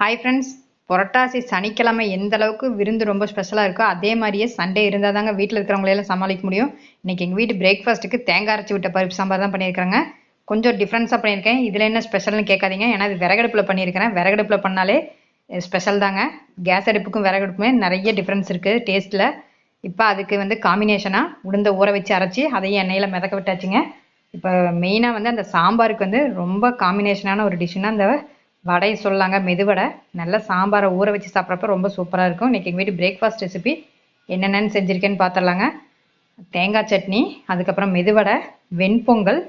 Hi friends புரட்டாசி சனிக்கிழமை எந்த அளவுக்கு விருந்து ரொம்ப ஸ்பெஷலாக இருக்கோ அதே மாதிரியே சண்டே இருந்தால் தாங்க வீட்டில் இருக்கிறவங்களையெல்லாம் சமாளிக்க முடியும். இன்றைக்கி எங்கள் வீட்டு பிரேக்ஃபாஸ்ட்டுக்கு தேங்காய் அரைச்சி விட்ட பருப்பு சாம்பார் தான் பண்ணியிருக்காங்க கொஞ்சம் டிஃப்ரென்ஸாக பண்ணியிருக்கேன். இதில் என்ன ஸ்பெஷல்னு கேட்காதீங்க. ஏன்னா இது விறகடுப்பில் பண்ணியிருக்கிறேன். விறகடுப்பில் பண்ணாலே eh, ஸ்பெஷல் தாங்க. கேஸ் அடுப்புக்கும் விறகடுப்புமே நிறைய டிஃப்ரென்ஸ் இருக்குது டேஸ்ட்டில் இப்போ அதுக்கு வந்து காம்பினேஷனாக உளுந்த ஊற வச்சு அரைச்சி அதையும் எண்ணெயில் மிதக்க விட்டாச்சுங்க. இப்போ மெயினாக வந்து அந்த சாம்பாருக்கு வந்து ரொம்ப காம்பினேஷனான ஒரு டிஷ்ஷுன்னா அந்த வடை சொல்லாங்க. மெதுவடை நல்லா சாம்பாரை ஊற வச்சு சாப்பிட்றப்ப ரொம்ப சூப்பராக இருக்கும். இன்றைக்கி எங்கள் வீட்டு பிரேக்ஃபாஸ்ட் ரெசிபி என்னென்னு செஞ்சுருக்கேன்னு பார்த்துடலாங்க தேங்காய் சட்னி அதுக்கப்புறம் மெதுவடை வெண்பொங்கல்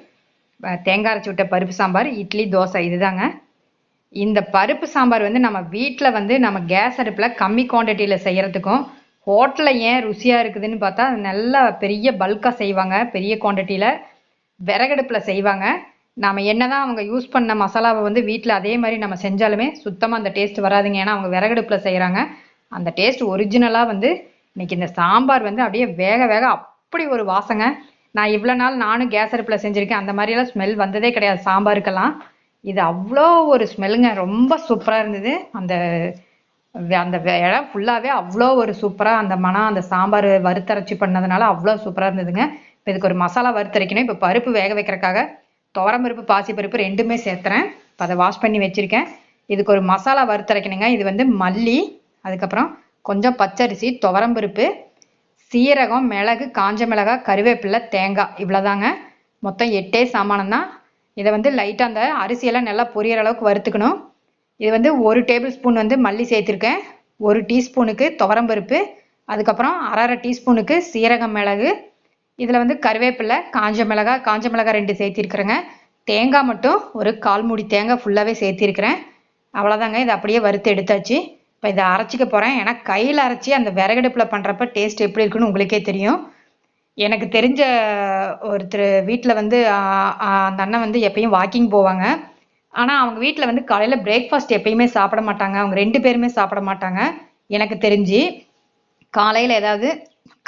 தேங்காய் அரைச்சி விட்ட பருப்பு சாம்பார் இட்லி தோசை இதுதாங்க. இந்த பருப்பு சாம்பார் வந்து நம்ம வீட்டில் வந்து நம்ம கேஸ் அடுப்பில் கம்மி குவான்டிட்டியில் செய்கிறதுக்கும் ஹோட்டலில் ஏன் ருசியாக இருக்குதுன்னு பார்த்தா அது நல்லா பெரிய பல்காக செய்வாங்க. பெரிய குவான்டிட்டியில் விறகடுப்பில் செய்வாங்க. நாம என்னதான் அவங்க யூஸ் பண்ண மசாலாவை வந்து வீட்டில் அதே மாதிரி நம்ம செஞ்சாலுமே சுத்தமாக அந்த டேஸ்ட் வராதுங்க. ஏன்னா அவங்க விறகடுப்பில் செய்கிறாங்க அந்த டேஸ்ட் ஒரிஜினலாக வந்து இன்னைக்கு இந்த சாம்பார் வந்து அப்படியே வேக வேக அப்படி ஒரு வாசங்க. நான் இவ்வளோ நாள் நானும் கேஸ் அடுப்பில் செஞ்சுருக்கேன். அந்த மாதிரியெல்லாம் ஸ்மெல் வந்ததே கிடையாது சாம்பாருக்கெல்லாம். இது அவ்வளோ ஒரு ஸ்மெல்லுங்க ரொம்ப சூப்பராக இருந்தது. அந்த அந்த இடம் ஃபுல்லாகவே அவ்வளோ ஒரு சூப்பராக அந்த மனம் அந்த சாம்பார் வறுத்தரைச்சி பண்ணதுனால அவ்வளோ சூப்பராக இருந்ததுங்க. இப்போ இதுக்கு ஒரு மசாலா வறுத்தரைக்கணும். இப்போ பருப்பு வேக வைக்கிறக்காக துவரம்பருப்பு பாசிப்பருப்பு ரெண்டுமே சேர்த்துறேன். இப்போ அதை வாஷ் பண்ணி வச்சுருக்கேன். இதுக்கு ஒரு மசாலா வறுத்தரைக்கணுங்க இது வந்து மல்லி அதுக்கப்புறம் கொஞ்சம் பச்சரிசி துவரம்பருப்பு சீரகம் மிளகு காஞ்ச மிளகாய் கருவேப்பிலை தேங்காய். இவ்வளோதாங்க மொத்தம் எட்டே சாமானம் தான். இதை வந்து லைட்டாக அந்த அரிசியெல்லாம் நல்லா பொரியற அளவுக்கு வறுத்துக்கணும். இது வந்து ஒரு டேபிள் ஸ்பூன் வந்து மல்லி சேர்த்துருக்கேன். ஒரு டீஸ்பூனுக்கு துவரம்பருப்பு அதுக்கப்புறம் அரை அரை டீஸ்பூனுக்கு சீரகம் மிளகு இதில் வந்து கருவேப்பிலை காஞ்ச மிளகாய் காஞ்ச மிளகாய் ரெண்டு சேர்த்திருக்கிறேங்க. தேங்காய் மட்டும் ஒரு கால் மூடி தேங்காய் ஃபுல்லாகவே சேர்த்திருக்கிறேன். அவ்வளோதாங்க இதை அப்படியே வறுத்து எடுத்தாச்சு. இப்போ இதை அரைச்சிக்க போகிறேன் ஏன்னா கையில் அரைச்சி அந்த விறகடுப்பில் பண்ணுறப்ப டேஸ்ட் எப்படி இருக்குன்னு உங்களுக்கே தெரியும். எனக்கு தெரிஞ்ச ஒருத்தர் வீட்டில் வந்து அந்த அண்ணன் வந்து எப்பயும் வாக்கிங் போவாங்க. ஆனால் அவங்க வீட்டில் வந்து காலையில் பிரேக்ஃபாஸ்ட் எப்பயுமே சாப்பிட மாட்டாங்க. அவங்க ரெண்டு பேருமே சாப்பிட மாட்டாங்க. எனக்கு தெரிஞ்சு காலையில் ஏதாவது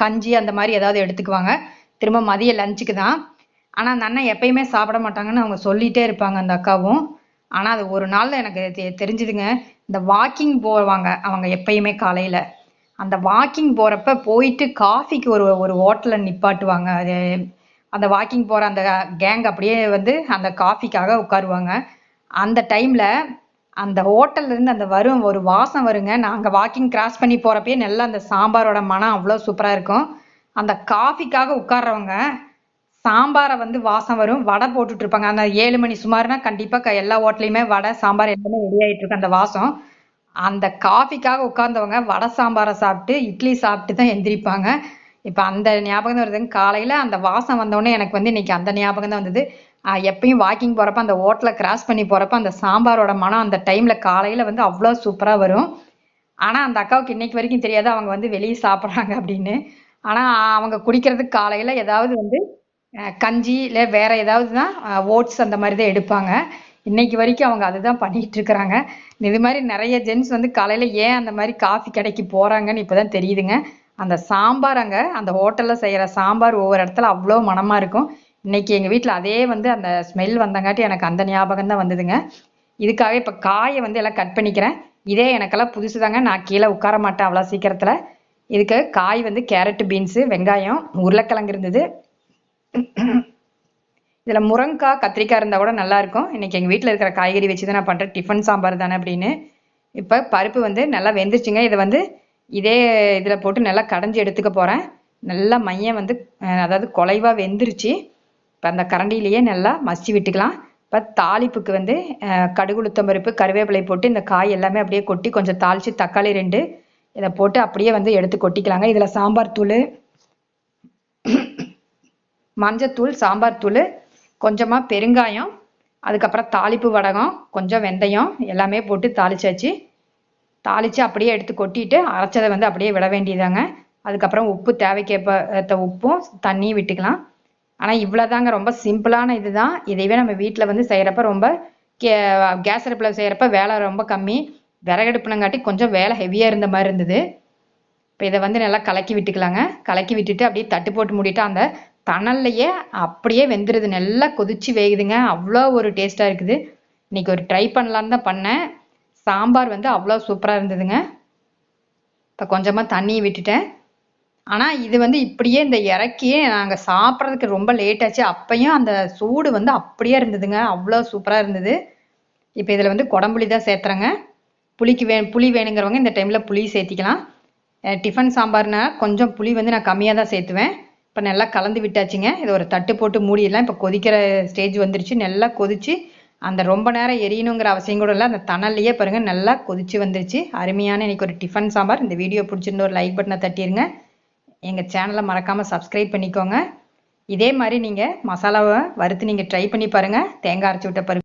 கஞ்சி அந்த மாதிரி ஏதாவது எடுத்துக்குவாங்க. திரும்ப மதிய லஞ்சுக்கு தான். ஆனால் அந்த அண்ணன் எப்பயுமே சாப்பிட மாட்டாங்கன்னு அவங்க சொல்லிட்டே இருப்பாங்க அந்த அக்காவும். ஆனால் அது ஒரு நாள் எனக்கு தெ- தெரிஞ்சுதுங்க. இந்த வாக்கிங் போவாங்க அவங்க எப்பயுமே காலையில். அந்த வாக்கிங் போகிறப்ப போயிட்டு காஃபிக்கு ஒரு ஒரு ஹோட்டலில் நிப்பாட்டுவாங்க. அது அந்த வாக்கிங் போகிற அந்த கேங் அப்படியே வந்து அந்த காஃபிக்காக உட்காருவாங்க. அந்த டைமில் அந்த ஹோட்டல்லேருந்து அந்த வரும் ஒரு வாசம் வருங்க. நாங்கள் வாக்கிங் கிராஸ் பண்ணி போகிறப்பயே நல்லா அந்த சாம்பாரோட மனம் அவ்வளோ சூப்பராக இருக்கும். அந்த காஃபிக்காக உட்கார்றவங்க சாம்பாரை வந்து வாசம் வரும் வடை போட்டுட்டு இருப்பாங்க. அந்த ஏழு மணி சுமார்னா கண்டிப்பாக எல்லா ஹோட்டலையுமே வடை சாம்பார் எல்லாமே ரெடி ஆயிட்டு இருக்கு அந்த வாசம். அந்த காஃபிக்காக உட்கார்ந்தவங்க வடை சாம்பாரை சாப்பிட்டு இட்லி சாப்பிட்டு தான் எந்திரிப்பாங்க. இப்போ அந்த ஞாபகம் தான் வருதுங்க. காலையில் அந்த வாசம் வந்தோடனே எனக்கு வந்து இன்னைக்கு அந்த ஞாபகம் தான் வந்தது. எப்பயும் வாக்கிங் போகிறப்ப அந்த ஹோட்டலை கிராஸ் பண்ணி போகிறப்ப அந்த சாம்பாரோட மனம் அந்த டைமில் காலையில் வந்து அவ்வளோ சூப்பராக வரும். ஆனால் அந்த அக்காவுக்கு இன்னைக்கு வரைக்கும் தெரியாது அவங்க வந்து வெளியே சாப்பிட்றாங்க அப்படின்னு. ஆனால் அவங்க குடிக்கிறதுக்கு காலையில் ஏதாவது வந்து கஞ்சி இல்லை வேற ஏதாவது தான் ஓட்ஸ் அந்த மாதிரி தான் எடுப்பாங்க. இன்னைக்கு வரைக்கும் அவங்க அதுதான் பண்ணிட்டு இருக்கிறாங்க. இது மாதிரி நிறைய ஜென்ஸ் வந்து காலையில் ஏன் அந்த மாதிரி காஃபி கடைக்கு போகிறாங்கன்னு இப்போ தான் தெரியுதுங்க. அந்த சாம்பார் அங்கே அந்த ஹோட்டலில் செய்கிற சாம்பார் ஒவ்வொரு இடத்துல அவ்வளோ மணமாக இருக்கும். இன்னைக்கு எங்கள் வீட்டில் அதே வந்து அந்த ஸ்மெல் வந்தங்காட்டி எனக்கு அந்த ஞாபகம் தான் வந்ததுங்க. இதுக்காகவே இப்போ காயை வந்து எல்லாம் கட் பண்ணிக்கிறேன். இதே எனக்கெல்லாம் புதுசு தாங்க நான் கீழே உட்கார மாட்டேன் அவ்வளோ சீக்கிரத்தில். இதுக்கு காய் வந்து கேரட்டு பீன்ஸு வெங்காயம் உருளைக்கிழங்கு இருந்தது. இதில் முருங்காய் கத்திரிக்காய் இருந்தால் கூட நல்லாயிருக்கும் இன்றைக்கி எங்கள் வீட்டில் இருக்கிற காய்கறி வச்சு தான் நான் பண்ணுறேன் டிஃபன் சாம்பார் தானே அப்படின்னு. இப்போ பருப்பு வந்து நல்லா வெந்துருச்சுங்க. இதை வந்து இதே இதில் போட்டு நல்லா கடைஞ்சி எடுத்துக்க போகிறேன் நல்லா மையம் வந்து அதாவது குலைவாக வெந்துருச்சு. இப்போ அந்த கரண்டிலேயே நல்லா மசிச்சு விட்டுக்கலாம். இப்போ தாளிப்புக்கு வந்து கடுகு உளுத்தம்பருப்பு கருவேப்பிலை போட்டு இந்த காய் எல்லாமே அப்படியே கொட்டி கொஞ்சம் தாளித்து தக்காளி ரெண்டு இதை போட்டு அப்படியே வந்து எடுத்து கொட்டிக்கலாங்க. இதில் சாம்பார் தூள் மஞ்சத்தூள் சாம்பார் தூள் கொஞ்சமாக பெருங்காயம் அதுக்கப்புறம் தாளிப்பு வடகம் கொஞ்சம் வெந்தயம் எல்லாமே போட்டு தாளிச்சாச்சு. தாளித்து அப்படியே எடுத்து கொட்டிட்டு அரைச்சதை வந்து அப்படியே விட வேண்டியதாங்க அதுக்கப்புறம் உப்பு தேவைக்கேற்ப உப்பும் தண்ணியும் விட்டுக்கலாம். ஆனால் இவ்வளோதாங்க ரொம்ப சிம்பிளான இதுதான். இதையவே நம்ம வீட்டில் வந்து செய்கிறப்ப ரொம்ப கே கேஸ் அடுப்பில் செய்கிறப்ப வேலை ரொம்ப கம்மி. விறகடுப்புனங்காட்டி கொஞ்சம் வேலை ஹெவியாக இருந்த மாதிரி இருந்தது. இப்போ இதை வந்து நல்லா கலக்கி விட்டுக்கலாங்க. கலக்கி விட்டுட்டு அப்படியே தட்டு போட்டு மூடிட்டு அந்த தணல்லையே அப்படியே வெந்துருது. நல்லா கொதிச்சு வேகுதுங்க. அவ்வளோ ஒரு டேஸ்ட்டாக இருக்குது. இன்னைக்கு ஒரு ட்ரை பண்ணலான்னு தான் பண்ணேன். சாம்பார் வந்து அவ்வளோ சூப்பராக இருந்ததுங்க. இப்போ கொஞ்சமாக தண்ணியை விட்டுட்டேன். ஆனால் இது வந்து இப்படியே இந்த இறக்கியே நாங்கள் சாப்பிட்றதுக்கு ரொம்ப லேட் ஆச்சு. அப்பையும் அந்த சூடு வந்து அப்படியே இருந்ததுங்க. அவ்வளோ சூப்பராக இருந்தது. இப்போ இதில் வந்து குடம்புளி தான் சேர்த்துறேங்க. புளிக்கு வே புளி வேணுங்கிறவங்க இந்த டைமில் புளி சேர்த்திக்கலாம். டிஃபன் சாம்பார்னா கொஞ்சம் புளி வந்து நான் கம்மியாக தான் சேர்த்துவேன். இப்போ நல்லா கலந்து விட்டாச்சுங்க. இதை ஒரு தட்டு போட்டு மூடிடலாம். இப்போ கொதிக்கிற ஸ்டேஜ் வந்துருச்சு. நல்லா கொதிச்சு அந்த ரொம்ப நேரம் எரியணுங்கிற அவசியம் கூட இல்லை. அந்த தணல்லையே பாருங்கள் நல்லா கொதிச்சு வந்துருச்சு. அருமையான இன்னைக்கு ஒரு டிஃபன் சாம்பார். இந்த வீடியோ பிடிச்சிருந்த ஒரு லைக் பட்டனை தட்டிடுங்க எங்கள் சேனலை மறக்காமல் சப்ஸ்கிரைப் பண்ணிக்கோங்க. இதே மாதிரி நீங்கள் மசாலாவை வறுத்து நீங்கள் ட்ரை பண்ணி பாருங்கள் தேங்காய் அரைச்சி விட்ட பருப்பு